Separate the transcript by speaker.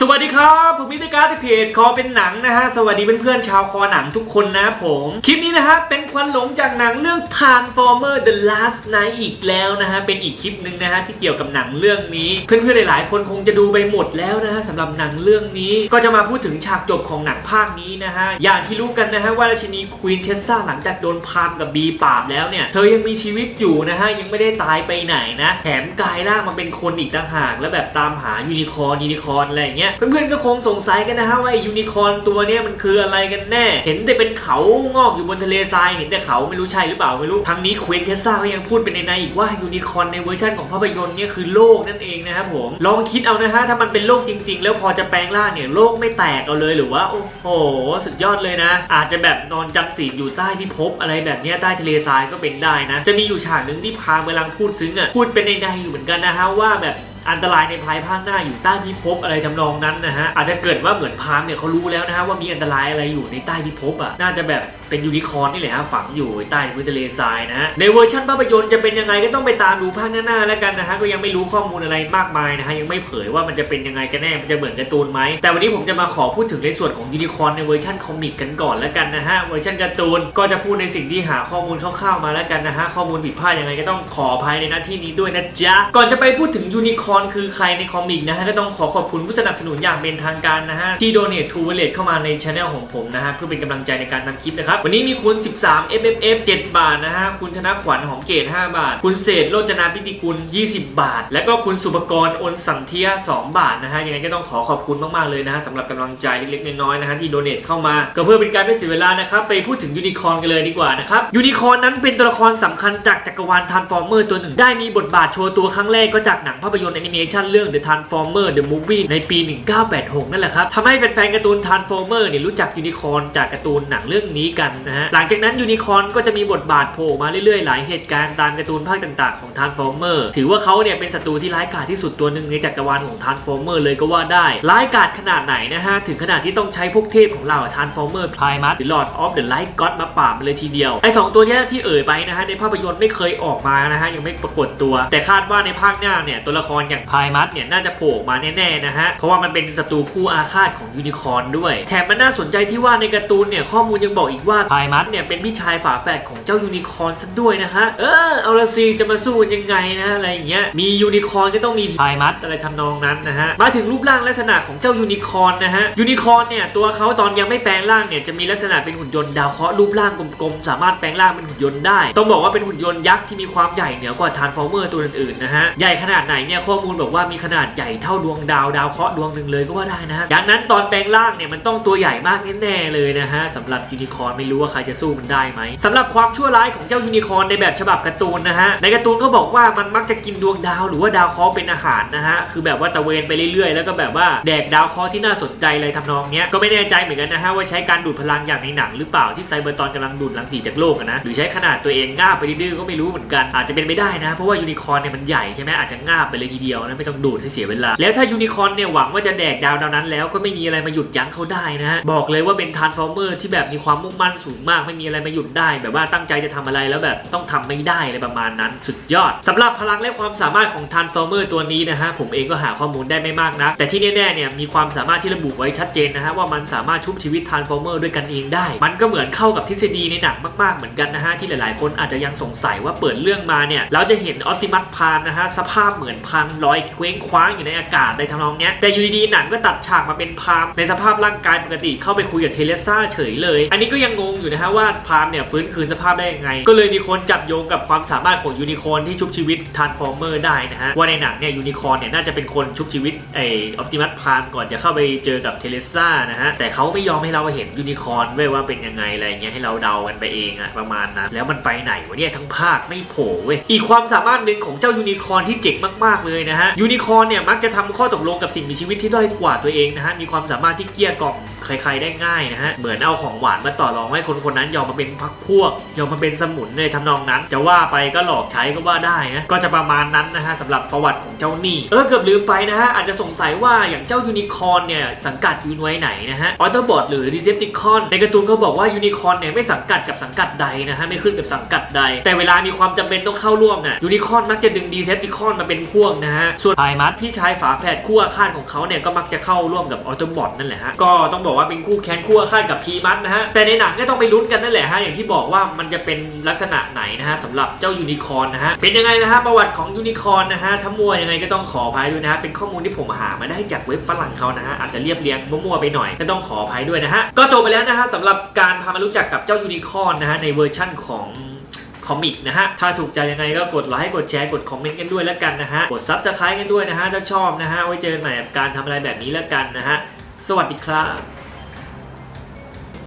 Speaker 1: สวัสดีครับ ผมมิตรการ์จากเพจคอเป็นหนังนะฮะ สวัสดีเพื่อนๆชาวคอหนังทุกคนนะผม คลิปนี้นะฮะเป็นควันหลงจากหนังเรื่อง Transformer The Last Night อีกแล้วนะฮะ เป็นอีกคลิปหนึ่งนะฮะที่เกี่ยวกับหนังเรื่องนี้ เพื่อนๆหลายๆ คนคงจะดูไปหมดแล้วนะฮะสำหรับหนังเรื่องนี้ ก็จะมาพูดถึงฉากจบของหนังภาคนี้นะฮะ อย่างที่รู้กันนะฮะว่าราชินีควีนเทสซาหลังจากโดนพามกับบีปราบแล้วเนี่ยเธอยังมีชีวิตอยู่นะฮะยังไม่ได้ตายไปไหนนะแถมกลายร่างมาเป็นคนอีกต่างหาก แล้วแบบตามหายูนิคอร์นยูนิคอร์นอะไรอย่างเงี้ยเพื่อนๆก็คงสงสัยกันนะฮะว่ายูนิคอร์นตัวเนี้ยมันคืออะไรกันแน่ เห็นแต่เป็นเขางอกอยู่บนทะเลทรายเห็นแต่เขาไม่รู้ใช่หรือเปล่าไม่รู้ทั้งนี้ควนเทสซาก็ยังพูดเป็นในในอีกว่ายูนิคอร์นในเวอร์ชันของภาพยนตร์เนี่ยคือโลกนั่นเองนะครับผมลองคิดเอานะฮะถ้ามันเป็นโลกจริง ๆ แล้วพอจะแปลงร่างเนี่ยโลกไม่แตกเอาเลยหรือว่าโอ้โหสุดยอดเลยนะ อาจจะแบบนอนจำศีลอยู่ใต้พิภพอะไรแบบเนี้ยใต้ทะเลทรายก็เป็นได้นะ จะมีอยู่ฉากหนึ่งที่พามกำลังพูดซึ้งอะพูดเป็นในในอยู่เหมือนกันนะฮะว่าแบบ อันตรายในภายภาคหน้าอยู่ใต้พิภพอะไรทำนองนั้นนะฮะอาจจะเกิดว่าเหมือนพามเนี่ยเขารู้แล้วนะฮะว่ามีอันตรายอะไรอยู่ในใต้พิภพอะน่าจะแบบเป็นยูนิคอร์นนี่แหละฮะฝังอยู่ใต้พื้นทะเลทรายนะฮะในเวอร์ชันภาพยนตร์จะเป็นยังไงก็ต้องไปตามดูภาคหน้าๆแล้วกันนะฮะก็ยังไม่รู้ข้อมูลอะไรมากมายนะฮะยังไม่เผยว่ามันจะเป็นยังไงกันแน่มันจะเหมือนการ์ตูนไหมแต่วันนี้ผมจะมาขอพูดถึงในส่วนของยูนิคอร์นในเวอร์ชันคอมิกกันก่อนแล้วกันนะฮะเวอร์ชันการ์ตูนก็จะพูดในสิ่งที่หาข้อมูลคร่าวๆมาแล้วกันนะฮะข้อมูลผิดพลาดยังไงก็ต้องขออภัยในหน้าที่นี้ด้วยนะจ๊ะก่อนจะไปพูดถึงยูนิคอร์นคือใครในคอมิกนะฮะก็ต้องขอขอบคุณผู้สนับสนุนอย่างเป็นทางการนะฮะที่โดเนททูเวเลตเข้ามาในช anel ของผมนะฮะเพื่อเป็นกำลังใจในการทำคลิปนะครับวันนี้มีคุณ 13 FFF 7 บาทนะฮะคุณธนขวัญหอมเกต5บาท คุณเศษโรจนาพิติกุล 20 บาท แล้วก็คุณสุปกรณ์โอนสังเทีย 2 บาทนะฮะยังไงก็ต้องขอขอบคุณมากๆเลยนะฮะสำหรับกำลังใจเล็กๆน้อยๆนะฮะที่โดเนทเข้ามาก็เพื่อเป็นการไม่เสียเวลานะครับไปพูดถึงยูนิคอร์นกันเลยดีกว่านะครับยูนิคอร์นนั้นเป็นตัวละครสำคัญจากจักรวาลท r น s f o r m e r ตัวหนึ่งได้มีบทบาทโชว์ตัวครั้งแรกก็จากหนังภาพยนตร์ิเมชันเรื่อง The Transformer The Movie ในปี 1986 นั่นแหละครับทำให้แฟนๆการ์ตูน Transformer เนี่ยรู้จักยูนิคอร์นจากการ์ตูนหนังเรื่องนี้กันนะฮะหลังจากนั้นยูนิคอร์นก็จะมีบทบาทโผล่มาเรื่อยๆ หลายเหตุการณ์ตามการ์ตูนภาคต่างๆของ Transformer ถือว่าเขาเนี่ยเป็นศัตรูที่ร้ายกาจที่สุดตัวหนึ่งในจักรวาลของ Transformer เลยก็ว่าได้ร้ายกาจขนาดไหนนะฮะถึงขนาดที่ต้องใช้พวกเทพของเรา Transformer Primus หรือ Lord of the Light God มาปราบมันเลยทีเดียวไอ้สองตัวเนี้ยที่เอ่ยไปนะฮะในภาพยนตร์ไม่เคยออกมานะฮะยังไม่ปรากฏตัว แต่คาดว่าในภาคหน้าเนี่ยตัวละครอย่าง Primus เนี่ยน่าจะโผล่มาแน่ๆนะฮะ เพราะว่ามันเป็นศัตรูคู่อาฆาตของยูนิคอร์นด้วย แถมมันน่าสนใจที่ว่าในการ์ตูนเนี่ยข้อมูลยังบอกอีกว่า Primus เนี่ยเป็นพี่ชายฝาแฝดของเจ้ายูนิคอร์นซะด้วยนะฮะ เออเอาละสิจะมาสู้กันยังไงนะอะไรอย่างเงี้ย มียูนิคอร์นก็ต้องมีพายมัดอะไรทำนองนั้นนะฮะ มาถึงรูปร่างลักษณะของเจ้ายูนิคอร์นนะฮะ ยูนิคอร์นเนี่ยตัวเขาตอนยังไม่แปลงร่างเนี่ยจะมีลักษณะเป็นหุ่นยนต์ดาวเคราะห์รูปร่างกลมๆสามารถแปลงร่างเป็นหุ่นยนต์ได้ ต้องบอกว่าเป็นหุ่นยนต์ยักษ์ที่มีความใหญ่เหนือกว่าทานฟอร์เมอร์ตัวอื่นๆนะฮะ ใหญ่ขนาดไหนเนี่ยข้อมูลบอกว่ามีขนาดใหญ่เท่าดวงดาวดาวเคราะห์ดวงหนึ่งเลยก็ว่าได้นะดังนั้นตอนแปลงร่างเนี่ยมันต้องตัวใหญ่มากแน่ๆเลยนะฮะสำหรับยูนิคอร์นไม่รู้ว่าใครจะสู้มันได้ไหมสำหรับความชั่วร้ายของเจ้ายูนิคอร์นในแบบฉบับการ์ตูนนะฮะในการ์ตูนก็บอกว่ามันมักจะกินดวงดาวหรือว่าดาวเคราะห์เป็นอาหารนะฮะคือแบบว่าตะเวนไปเรื่อยๆ แล้วก็แบบว่าแดกดาวเคราะห์ที่น่าสนใจอะไรทำนองเนี้ยก็ไม่แน่ใจเหมือนกันนะฮะว่าใช้การดูดพลังอย่างในหนังหรือเปล่าที่ไซเบอร์ตอนกำลังดูดรังสีจากโลกนะหรือใช้ขนาดตัวเองงาไปดื้อก็ไม่รู้เหมือนกันอาจจะเป็นไม่ได้นะ เพราะว่ายูนิคอร์นเนี่ยมันใหญ่ใช่ไหมอาจจะงาไปเลยทีเดียวนะไม่ต้องดูดเสียเวลา แล้วถ้ายูนิคอร์นเนี่ยหวังว่าจะแดกดาวดาวนั้นแล้วก็ไม่มีอะไรมาหยุดยั้งเขาได้นะฮะบอกเลยว่าเป็นทาร์ฟอร์เมอร์ที่แบบมีความมุ่งมั่นสูงมากไม่มีอะไรมาหยุดได้ แบบว่าตั้งใจจะทำอะไรแล้วแบบต้องทำไม่ได้อะไรประมาณนั้น สุดยอดสำหรับพลังและความสามารถของทาร์ฟอร์เมอร์ตัวนี้นะฮะผมเองก็หาข้อมูลได้ไม่มากนะแต่ที่แน่ๆเนี่ยมีความสามารถที่ระบุไว้ชัดเจนนะฮะว่ามันสามารถชุบชีวิตทาร์ฟอร์เมอร์ด้วยกันเองได้ มันก็เหมือนเข้ากับทฤษฎีในหนังมากๆเหมือนกันนะฮะที่หลายๆ คนอาจจะยังสงสัยว่าเปิดเรื่องมาเนี่ยเราจะเห็นออติมัสพามนะฮะสภาพเหมือนพังลอยเคว้งคว้างอยู่ในอากาศในทำนองเนี้ยแต่อยู่ดีๆหนังก็ตัดฉากมาเป็นพามในสภาพร่างกายปกติเข้าไปคุยกับเทเลซ่าเฉยเลย อันนี้ก็ยังงงอยู่นะฮะว่าพามเนี่ยฟื้นคืนสภาพได้ยังไง ก็เลยมีคนจับโยงกับความสามารถของยูนิคอร์นที่ชุบชีวิตทาร์ฟอร์เมอร์ได้นะฮะว่าในหนังเนี่ยยูนิคอร์นเนี่ยน่าจะเป็นคนชุบชีวิตไอออ t ติมัสพามก่อนจะเข้าไปเจอกับเทเลซ่านะฮะแต่เขาไม่ยอมให้เราเห็นยูนิคอร์นเว้ยว่าเป็นยังไงอะไรเงี้ยให้เราเดากันไปเองอะประมาณนั้นแล้วมันไปไหนวะเนี่ยทั้งภาคไม่โผล่เว้ยอีกความสามารถหนึ่งของเจ้ายูนิคอร์นที่เจ๋งมากๆเลยนะฮะยูนิคอร์นเนี่ยมักจะทำข้อตกลงกับสิ่งมีชีวิตที่ด้อยกว่าตัวเองนะฮะมีความสามารถที่เกลี้ยกล่อมใครๆได้ง่ายนะฮะเหมือนเอาของหวานมาต่อรองให้คนคนนั้นยอมมาเป็นพักพวก ยอมมาเป็นสมุนในทำนองนั้น จะว่าไปก็หลอกใช้ก็ว่าได้นะก็จะประมาณนั้นนะฮะสำหรับประวัติของเจ้าหนี่เออเกือบลืมไปนะฮะอาจจะสงสัยว่าอย่างเจ้ายูนิคอร์นเนี่ยสังกัดอยู่หน่วยไหนนะฮะออโตบอทหรือดิเซปติคอนในการ์ตูนเขาบอกว่ายูนิคอร์นเนี่ยไม่สังกัดกับสังกัดใดนะฮะไม่ขึ้นกับสังกัดใด แต่เวลามีความจำเป็นต้องเข้าร่วมน่ะยูนิคอร์นมักจะดึงดีเซปติคอนมาเป็นพวกนะฮะฮะ ส่วนไพมัสพี่ชายฝาแฝดคู่อาฆาตของเขาเนี่ยก็มักจะเข้าร่วมกับออโตบอทนั่นแหละฮะ ก็ต้องบอกว่าเป็นคู่แค้นคู่อาฆาตกับพีมัสนะฮะ แต่ในหนังก็ต้องไปลุ้นกันนั่นแหละฮะ อย่างที่บอกว่ามันจะเป็นลักษณะไหนนะฮะสำหรับเจ้ายูนิคอร์นนะฮะ เป็นยังไงนะฮะประวัติของยูนิคอร์นนะฮะทั้งมัวยังไงก็ต้องขออภัยด้วยนะฮะเป็นข้อมูลที่ผมหามาได้จากเว็บฝรั่งเขานะฮะอาจจะเรียบเรียงมั่วๆไปหน่อยก็ต้องขออภัยด้วยนะฮะก็จบไปแล้วนะฮะสำหรับการพามารู้จักกับเจ้ายูนิคอร์นนะฮะในเวอร์ชั่นของ คอมิกนะฮะ ถ้าถูกใจยังไงก็กดไลค์ กดแชร์ กดคอมเมนต์กันด้วยแล้วกันนะฮะ กดซับสไครต์กันด้วยนะฮะ ถ้าชอบนะฮะ ไว้เจอกันใหม่กับการทำอะไรแบบนี้แล้วกันนะฮะ สวัสดีครับ